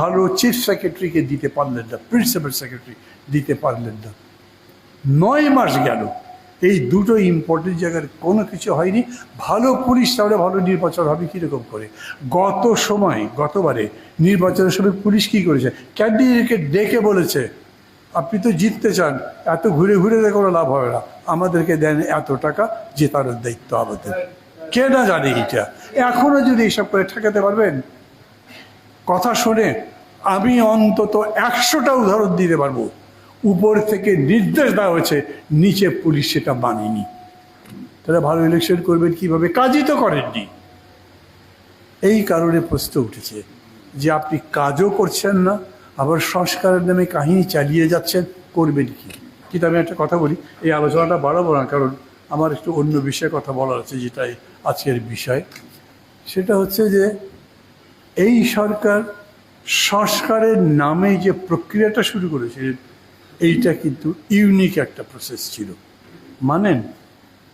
ভালো চিফ সেক্রেটারিকে দিতে পারলেন না, প্রিন্সিপাল সেক্রেটারি দিতে পারলেন না। নয় মাস গেল, এই দুটো ইম্পর্টেন্ট জায়গার কোনো কিছু হয়নি। ভালো পুলিশ তাহলে ভালো নির্বাচন হবে কীরকম করে? গত সময়, গতবারে নির্বাচনের সময় পুলিশ কী করেছে? ক্যান্ডিডেটকে ডেকে বলেছে, আপনি তো জিততে চান, এত ঘুরে ঘুরে কোনো লাভ হবে না। আমাদেরকে দেন এত টাকা, জেতানোর দায়িত্ব আমাদের। কে না জানে এটা? এখনও যদি এইসব করে ঠেকাতে পারবেন কথা শুনে আমি অন্তত একশোটা উদাহরণ দিতে পারব। উপর থেকে নির্দেশ দেওয়া হয়েছে, নিচে পুলিশ সেটা মানেনি। তারা ভালো ইলেকশন করবেন কীভাবে, কাজই তো করেননি। এই কারণে প্রশ্ন উঠেছে যে আপনি কাজও করছেন না, আবার সংস্কারের নামে কাহিনী চালিয়ে যাচ্ছেন, করবেন কি? কিন্তু আমি একটা কথা বলি, এই আলোচনাটা বাড়াবো না, কারণ আমার একটু অন্য বিষয়ে কথা বলার আছে, যেটাই আজকের বিষয়। সেটা হচ্ছে যে এই সরকার সংস্কারের নামে যে প্রক্রিয়াটা শুরু করেছে, এইটা কিন্তু ইউনিক একটা প্রসেস ছিল। মানেন,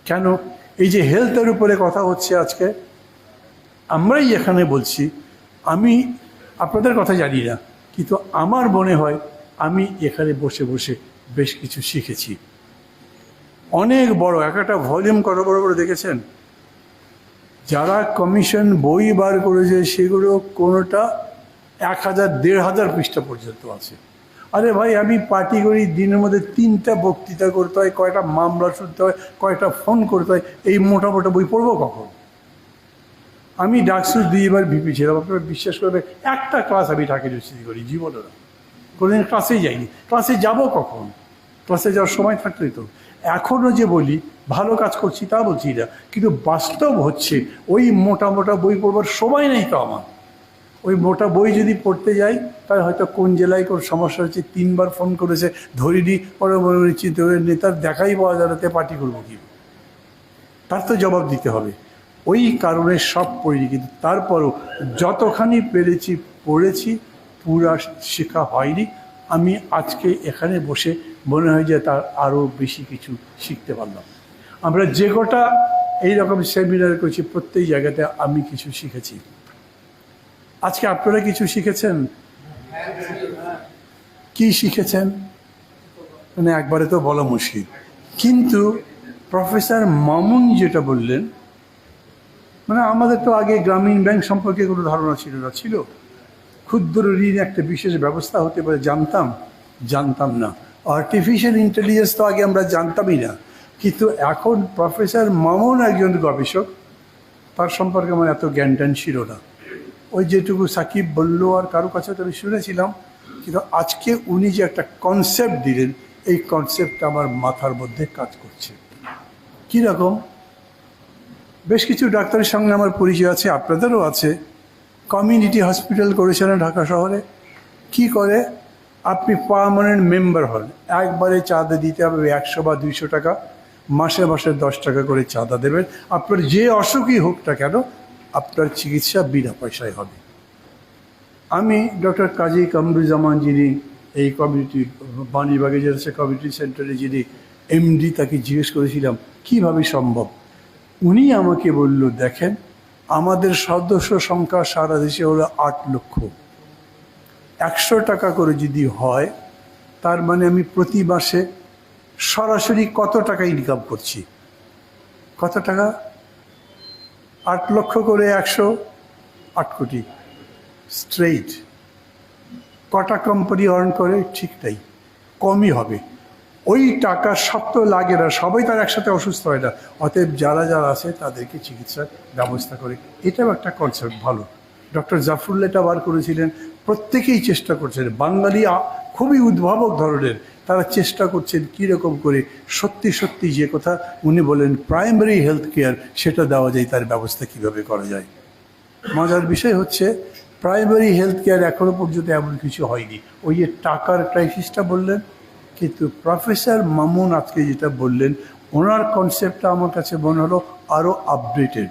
কেন? এই যে হেলথের উপরে কথা হচ্ছে আজকে, আমরাই এখানে বলছি, আমি আপনাদের কথা জানি না, কিন্তু আমার মনে হয় আমি এখানে বসে বসে বেশ কিছু শিখেছি। অনেক বড়, এক একটা ভলিউম কত বড় বড় দেখেছেন? যারা কমিশন বই বার করেছে, সেগুলো কোনোটা এক হাজার, দেড় হাজার পৃষ্ঠা পর্যন্ত আছে। আরে ভাই, আমি পার্টি করি, দিনের মধ্যে তিনটা বক্তৃতা করতে হয়, কয়টা মামলা শুনতে হয়, কয়টা ফোন করতে হয়, এই মোটা মোটা বই পড়ব কখন? আমি ডাকসু দুইবার ভিপি ছিলাম, আপনারা বিশ্বাস করবে একটা ক্লাস আমি ঢাকা ইউনিভার্সিটি করি, জীবনে কোনোদিন ক্লাসেই যাইনি। ক্লাসে যাব কখন? ক্লাসে যাওয়ার সময় থাকতোই তো। এখনও যে বলি, ভালো কাজ করছি তা বলছি না, কিন্তু বাস্তব হচ্ছে, ওই মোটা মোটা বই পড়বার সময় নেই তো আমার। ওই মোটা বই যদি পড়তে যাই তাহলে হয়তো কোন জেলায় কোন সমস্যা হচ্ছে, তিনবার ফোন করেছে ধরিনি পরে মনে চিন্তা করে নেতার দেখাই পাওয়া যাবে পার্টি করব কি? তার তো জবাব দিতে হবে। ওই কারণে সব পড়িনি, কিন্তু তারপরও যতখানি পেরেছি, পড়েছি, পুরা শেখা হয়নি। আমি আজকে এখানে বসে মনে হয় যে তার আরও বেশি কিছু শিখতে পারলাম। আমরা যে কটা এইরকম সেমিনার করেছি, প্রত্যেক জায়গাতে আমি কিছু শিখেছি। আজকে আপনারা কিছু শিখেছেন? কি শিখেছেন? মানে একবারে তো বলা মুশকিল। কিন্তু প্রফেসর মামুন যেটা বললেন মানে আমাদের তো আগে গ্রামীণ ব্যাংক সম্পর্কে কোনো ধারণা ছিল না, ছিল। ক্ষুদ্র ঋণ একটা বিশেষ ব্যবস্থা হতে পারে, জানতাম জানতাম না। আর্টিফিশিয়াল ইন্টেলিজেন্স তো আগে আমরা জানতামই না। কিন্তু এখন প্রফেসর মামুন একজন গবেষক, তার সম্পর্কে আমার এত জ্ঞান ট্যান ছিল না। ওই যেটুকু সাকিব বলল আর কারও কাছে তো আমি শুনেছিলাম, কিন্তু আজকে উনি যে একটা কনসেপ্ট দিলেন, এই কনসেপ্টটা আমার মাথার মধ্যে কাজ করছে। কীরকম বেশ কিছু ডাক্তারের সঙ্গে আমার পরিচয় আছে, আপনাদেরও আছে। কমিউনিটি হসপিটাল করেছেন ঢাকা শহরে? কি করে? আপনি পার্মানেন্ট মেম্বার হন। একবারে চাঁদা দিতে হবে একশো বা দুইশো টাকা, মাসে মাসে দশ টাকা করে চাঁদা দেবেন। আপনার যে অসুখই হোক না কেন, আপনার চিকিৎসা বিনা পয়সায় হবে। আমি ডক্টর কাজী কামরুজ্জামান যিনি এই কমিউনিটি বাণীবাগে যে কমিউনিটি সেন্টারে যিনি এমডি তাকে জিজ্ঞেস করেছিলাম, কীভাবে সম্ভব? উনি আমাকে বলল, দেখেন, আমাদের সদস্য সংখ্যা সারা দেশে হলো আট লক্ষ। একশো টাকা করে যদি হয়, তার মানে আমি প্রতি মাসে সরাসরি কত টাকা ইনকাম করছি? কত টাকা? আট লক্ষ করে একশো আট কোটি। স্ট্রেইট কটা কোম্পানি আর্ন করে? ঠিক তাই। কমই হবে। ওই টাকা তো লাগে না। সবাই তার একসাথে অসুস্থ হয় না। অতএব যারা যারা আছে, তাদেরকে চিকিৎসার ব্যবস্থা করে। এটাও একটা কনসেপ্ট ভালো। ডক্টর জাফরুল্লাহ এটা বার করেছিলেন, প্রত্যেকেই চেষ্টা করছেন। বাঙালি খুবই উদ্ভাবক ধরনের, তারা চেষ্টা করছেন কীরকম করে সত্যি সত্যি যে কথা উনি বলেন প্রাইমারি হেলথ কেয়ার সেটা দেওয়া যায়, তার ব্যবস্থা কীভাবে করা যায়। মজার বিষয় হচ্ছে প্রাইমারি হেলথ কেয়ার এখনও পর্যন্ত এমন কিছু হয়নি। ওই যে টাকার ক্রাইসিসটা বললেন, কিন্তু প্রফেসর মামুন আজকে যেটা বললেন, ওনার কনসেপ্টটা আমার কাছে মনে হলো আরও আপডেটেড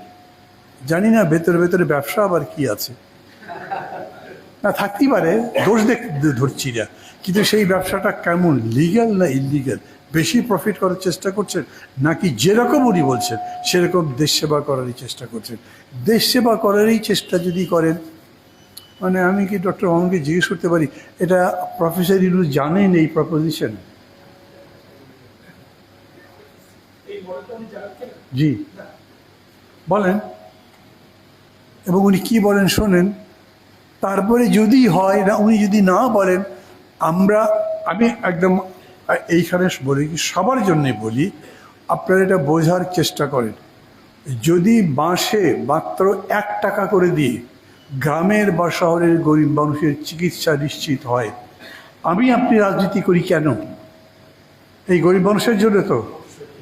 জানি না ভেতরে ভেতরে ব্যবসা আবার কি আছে। না, থাকতেই পারে, দোষ দেখ, ধরছি না। কিন্তু সেই ব্যবসাটা কেমন লিগ্যাল না ইলিগাল বেশি প্রফিট করার চেষ্টা করছেন, নাকি যেরকম উনি বলছেন, সেরকম দেশ সেবা করারই চেষ্টা করছেন? দেশ সেবা করারই চেষ্টা যদি করেন মানে আমি কি ডক্টর মোহাম্মদকে জিজ্ঞেস করতে পারি, এটা প্রফেসর ইউনু জানেন এই প্রপোজিশন জি। বলেন। এবং উনি কি বলেন শোনেন, তারপরে যদি হয় না, উনি যদি না বলেন, আমরা, আমি একদম এইখানে বলি সবার জন্যে বলি, আপনারা এটা বোঝার চেষ্টা করেন। যদি বাঁশে মাত্র এক টাকা করে দিয়ে গ্রামের বা শহরের গরিব মানুষের চিকিৎসা নিশ্চিত হয়, আমি আপনি রাজনীতি করি কেন? এই গরিব মানুষের জন্য তো।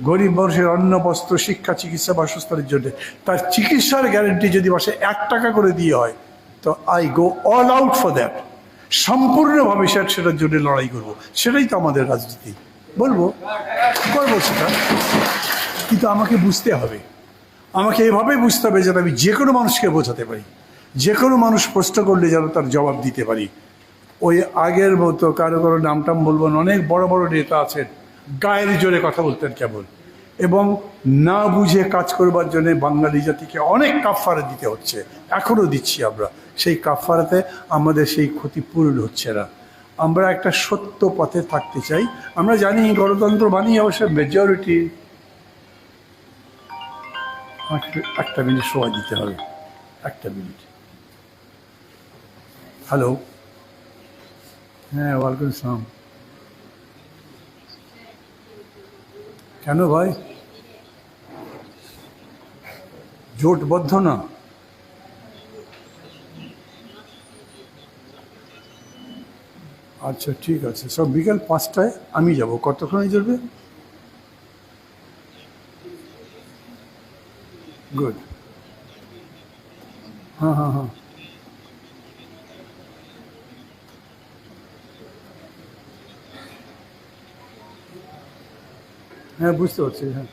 গরিব মানুষের অন্ন, বস্ত্র, শিক্ষা, চিকিৎসা, বাসস্থানের জন্য। তার চিকিৎসার গ্যারেন্টি যদি মাসে এক টাকা করে দিয়ে হয়, তো I go all out for that সম্পূর্ণভাবে সেটা সেটার জন্য লড়াই করব। সেটাই তো আমাদের রাজনীতি। বলব? করব সেটা। কিন্তু আমাকে বুঝতে হবে। আমাকে এভাবে বুঝতে হবে যেন আমি যে কোনো মানুষকে বোঝাতে পারি। যে কোনো মানুষ প্রশ্ন করলে যেন তার জবাব দিতে পারি। ওই আগের মতো কারও কারও নামটাম বলব না। অনেক বড় বড় নেতা আছেন। গায়ের জোরে কথা বলতেন কেবল। এবং না বুঝে কাজ করবার জন্য বাঙালি জাতিকে অনেক কাফারা দিতে হচ্ছে। এখনও দিচ্ছি আমরা। সেই কাফারাতে আমাদের সেই ক্ষতিপূরণ হচ্ছে না। আমরা একটা সত্য পথে থাকতে চাই। আমরা জানি গণতন্ত্র মানেই অবশ্য মেজরিটি একটা মিনিট সময় দিতে হবে। একটা মিনিট। হ্যালো হ্যাঁ ওয়ালাইকুম আসসালাম। কেন ভাই? জোটবদ্ধ না? আচ্ছা ঠিক আছে। সব বিকেল পাঁচটায় আমি যাব। কতক্ষণে চলবে? গুড হ্যাঁ হ্যাঁ হ্যাঁ। হ্যাঁ বুঝতে পারছি হ্যাঁ।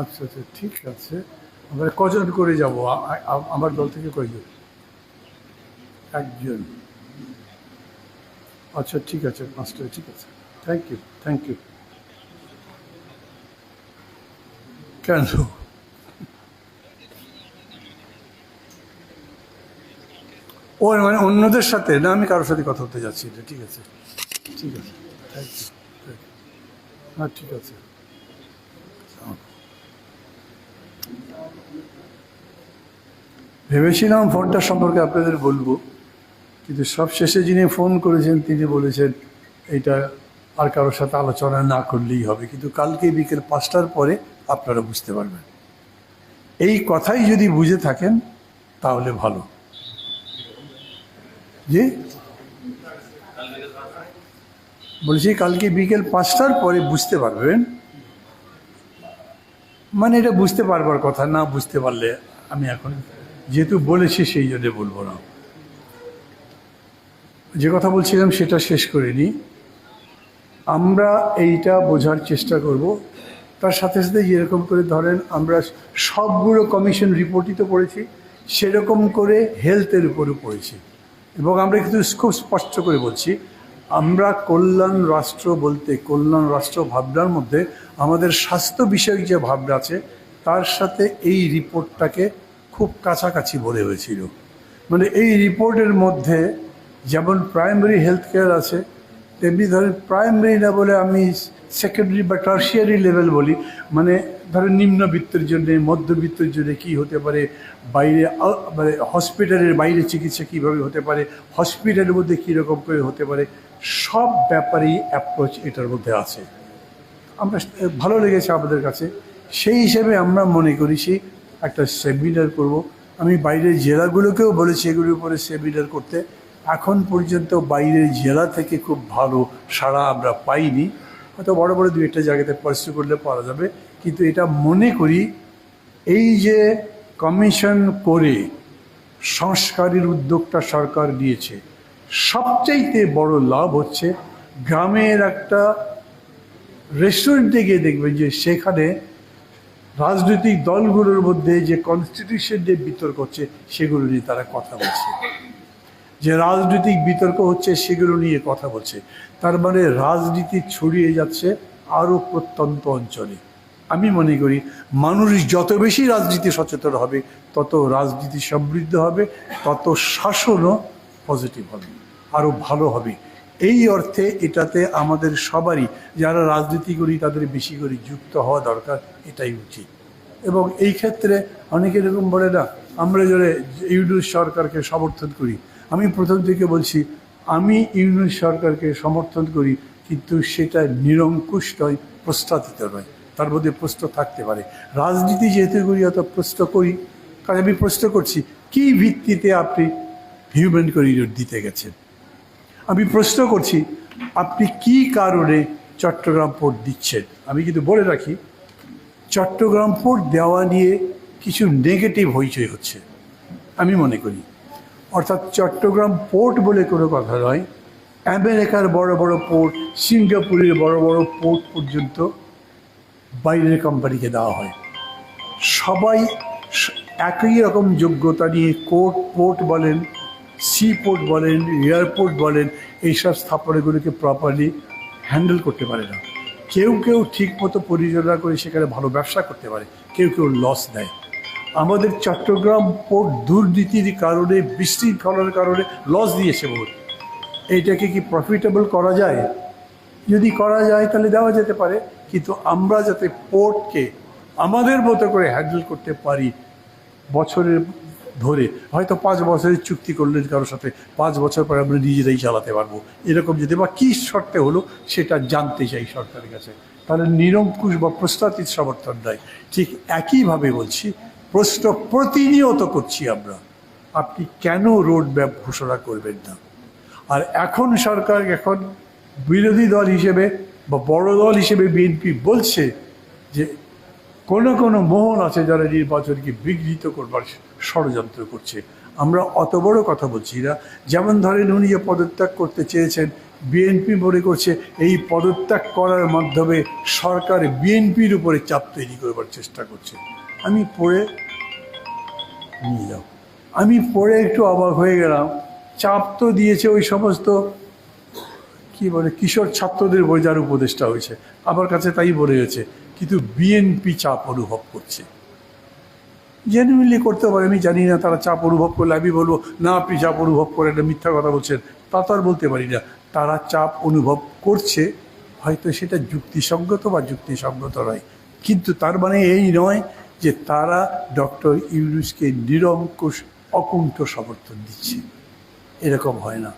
আচ্ছা আচ্ছা ঠিক আছে। আমরা কজন করে যাব? আমার দল থেকে কয়জন? একজন। আচ্ছা ঠিক আছে পাঁচটা ঠিক আছে। থ্যাংক ইউ থ্যাংক ইউ কেন? ও মানে অন্যদের সাথে? না, আমি কারোর সাথে কথা বলতে যাচ্ছি না ঠিক আছে। ঠিক আছে। থ্যাংক হ্যাঁ ঠিক আছে। ভেবেছিলাম ফোনটা সম্পর্কে আপনাদের বলব, কিন্তু সব শেষে যিনি ফোন করেছেন, তিনি বলেছেন এটা আর কারোর সাথে আলোচনা না করলেই হবে। কিন্তু কালকে বিকেল পাঁচটার পরে আপনারা বুঝতে পারবেন। এই কথাই যদি বুঝে থাকেন, তাহলে ভালো। জি? বলছি, কালকে বিকেল পাঁচটার পরে বুঝতে পারবেন। মানে এটা বুঝতে পারবার কথা, না বুঝতে পারলে আমি এখন যেহেতু বলেছি সেই জন্য বলব না। যে কথা বলছিলাম সেটা শেষ করে নিই আমরা এইটা বোঝার চেষ্টা করব। তার সাথে সাথে যেরকম করে ধরেন, আমরা সবগুলো কমিশন রিপোর্টই তো পড়েছি, সেরকম করে হেলথের উপরও পড়েছি। এবং আমরা কিন্তু খুব স্পষ্ট করে বলছি, আমরা কল্যাণ রাষ্ট্র বলতে, কল্যাণ রাষ্ট্র ভাবনার মধ্যে আমাদের স্বাস্থ্য বিষয়ক যে ভাবনা আছে, তার সাথে এই রিপোর্টটাকে খুব কাছাকাছি বলে হয়েছিল। মানে এই রিপোর্টের মধ্যে যেমন প্রাইমারি হেলথ কেয়ার আছে তেমনি ধরেন প্রাইমারি না বলে আমি সেকেন্ডারি বা টার্সিয়ারি লেভেল বলি মানে ধরেন নিম্নবিত্তের জন্যে, মধ্যবিত্তের জন্যে কী হতে পারে, বাইরে মানে হসপিটালের বাইরে চিকিৎসা কীভাবে হতে পারে হসপিটালের মধ্যে কীরকম করে হতে পারে, সব ব্যাপারেই অ্যাপ্রোচ এটার মধ্যে আছে। আমরা, ভালো লেগেছে আমাদের কাছে। সেই হিসেবে আমরা মনে করেছি একটা সেমিনার করব। আমি বাইরের জেলাগুলোকেও বলেছি এগুলোর উপরে সেমিনার করতে। এখন পর্যন্ত বাইরের জেলা থেকে খুব ভালো সাড়া আমরা পাইনি। হয়তো বড় বড় দু একটা জায়গাতে পার্সু করলে পাওয়া যাবে। কিন্তু এটা মনে করি এই যে কমিশন করে সংস্কারের উদ্যোগটা সরকার নিয়েছে, সবচাইতে বড় লাভ হচ্ছে গ্রামের একটা রেস্টুরেন্টে গিয়ে দেখবেন যে সেখানে রাজনৈতিক দলগুলোর মধ্যে যে কনস্টিটিউশন নিয়ে বিতর্ক হচ্ছে, সেগুলো নিয়ে তারা কথা বলছে। যে রাজনৈতিক বিতর্ক হচ্ছে সেগুলো নিয়ে কথা বলছে। তার মানে রাজনীতি ছড়িয়ে যাচ্ছে আরও প্রত্যন্ত অঞ্চলে। আমি মনে করি মানুষ যত বেশি রাজনীতি সচেতন হবে, তত রাজনীতি সমৃদ্ধ হবে, তত শাসনও পজিটিভ হবে, আরও ভালো হবে। এই অর্থে এটাতে আমাদের সবারই যারা রাজনীতি করি তাদের বেশি করে যুক্ত হওয়া দরকার, এটাই উচিত। এবং এই ক্ষেত্রে অনেকে এরকম বলে না, আমরা যারা ইউনুস সরকারকে সমর্থন করি আমি প্রথম থেকে বলছি, আমি ইউনিয়ন সরকারকে সমর্থন করি, কিন্তু সেটা নিরঙ্কুশ নয়, প্রস্তাবিত নয়। তার মধ্যে প্রশ্ন থাকতে পারে। রাজনীতি যেহেতু করি, অত প্রশ্ন করি, কারণ আমি প্রশ্ন করছি, কি ভিত্তিতে আপনি হিউম্যান করিডোর দিতে গেছেন? আমি প্রশ্ন করছি, আপনি কি কারণে চট্টগ্রাম পোর্ট দিচ্ছেন? আমি কিন্তু বলে রাখি, চট্টগ্রাম পোর্ট দেওয়া নিয়ে কিছু নেগেটিভ হইচই হচ্ছে, আমি মনে করি। অর্থাৎ চট্টগ্রাম পোর্ট বলে কোনো কথা নয়, আমেরিকার বড় বড় পোর্ট, সিঙ্গাপুরের বড় বড় পোর্ট পর্যন্ত বাইরের কোম্পানিকে দেওয়া হয়। সবাই একই রকম যোগ্যতা নিয়ে কোর্ট, পোর্ট বলেন, সি পোর্ট বলেন এয়ারপোর্ট বলেন, এইসব স্থাপনাগুলোকে প্রপারলি হ্যান্ডেল করতে পারে না। কেউ কেউ ঠিক মতো পরিচালনা করে সেখানে ভালো ব্যবসা করতে পারে, কেউ কেউ লস দেয়। আমাদের চট্টগ্রাম পোর্ট দুর্নীতির কারণে, বিশৃঙ্খলার কারণে লস দিয়েছে বহুত এইটাকে কি প্রফিটেবল করা যায়? যদি করা যায়, তাহলে দেওয়া যেতে পারে। কিন্তু আমরা যাতে পোর্টকে আমাদের মতো করে হ্যান্ডেল করতে পারি বছরের ধরে, হয়তো পাঁচ বছরের চুক্তি করলেন কারোর সাথে, পাঁচ বছর পরে আমরা নিজেরাই চালাতে পারব। এরকম যদি, বা কী শর্তে হলো, সেটা জানতে চাই সরকারের কাছে। তাহলে নিরঙ্কুশ বা প্রস্তাবিত সমর্থন দেয়। ঠিক একইভাবে বলছি প্রশ্ন প্রতিনিয়ত করছি আমরা, আপনি কেন রোড ম্যাপ ঘোষণা করবেন না? আর এখন সরকার এখন বিরোধী দল হিসেবে বা বড় দল হিসেবে বিএনপি বলছে যে কোনো কোনো মোহন আছে যারা নির্বাচনকে বিঘ্নিত করবার ষড়যন্ত্র করছে। আমরা অত বড় কথা বলছি না। যেমন ধরেন উনি যে পদত্যাগ করতে চেয়েছেন, বিএনপি মনে করছে এই পদত্যাগ করার মাধ্যমে সরকার বিএনপির উপরে চাপ তৈরি করবার চেষ্টা করছে। আমি পড়ে নিয়ে যাও আমি পড়ে একটু অবাক হয়ে গেলাম। চাপ তো দিয়েছে ওই সমস্ত, কি বলে, কিশোর ছাত্রদের বই যার উপদেষ্টা হয়েছে। আমার কাছে তাই বলে গেছে কিন্তু বিএনপি চাপ অনুভব করছে। জেনুইনলি করতে পারে, আমি জানি না তারা চাপ অনুভব করলে। আমি বলব, না, আপনি চাপ অনুভব করে না, মিথ্যা কথা বলছেন। তা তো আর বলতে পারি না। তারা চাপ অনুভব করছে, হয়তো সেটা যুক্তিসঙ্গত বা যুক্তিসঙ্গত নয়। কিন্তু তার মানে এই নয় যে তারা ডক্টর ইউনুসকে নিরঙ্কুশ অকুণ্ঠ সমর্থন দিচ্ছে। এরকম হয় না।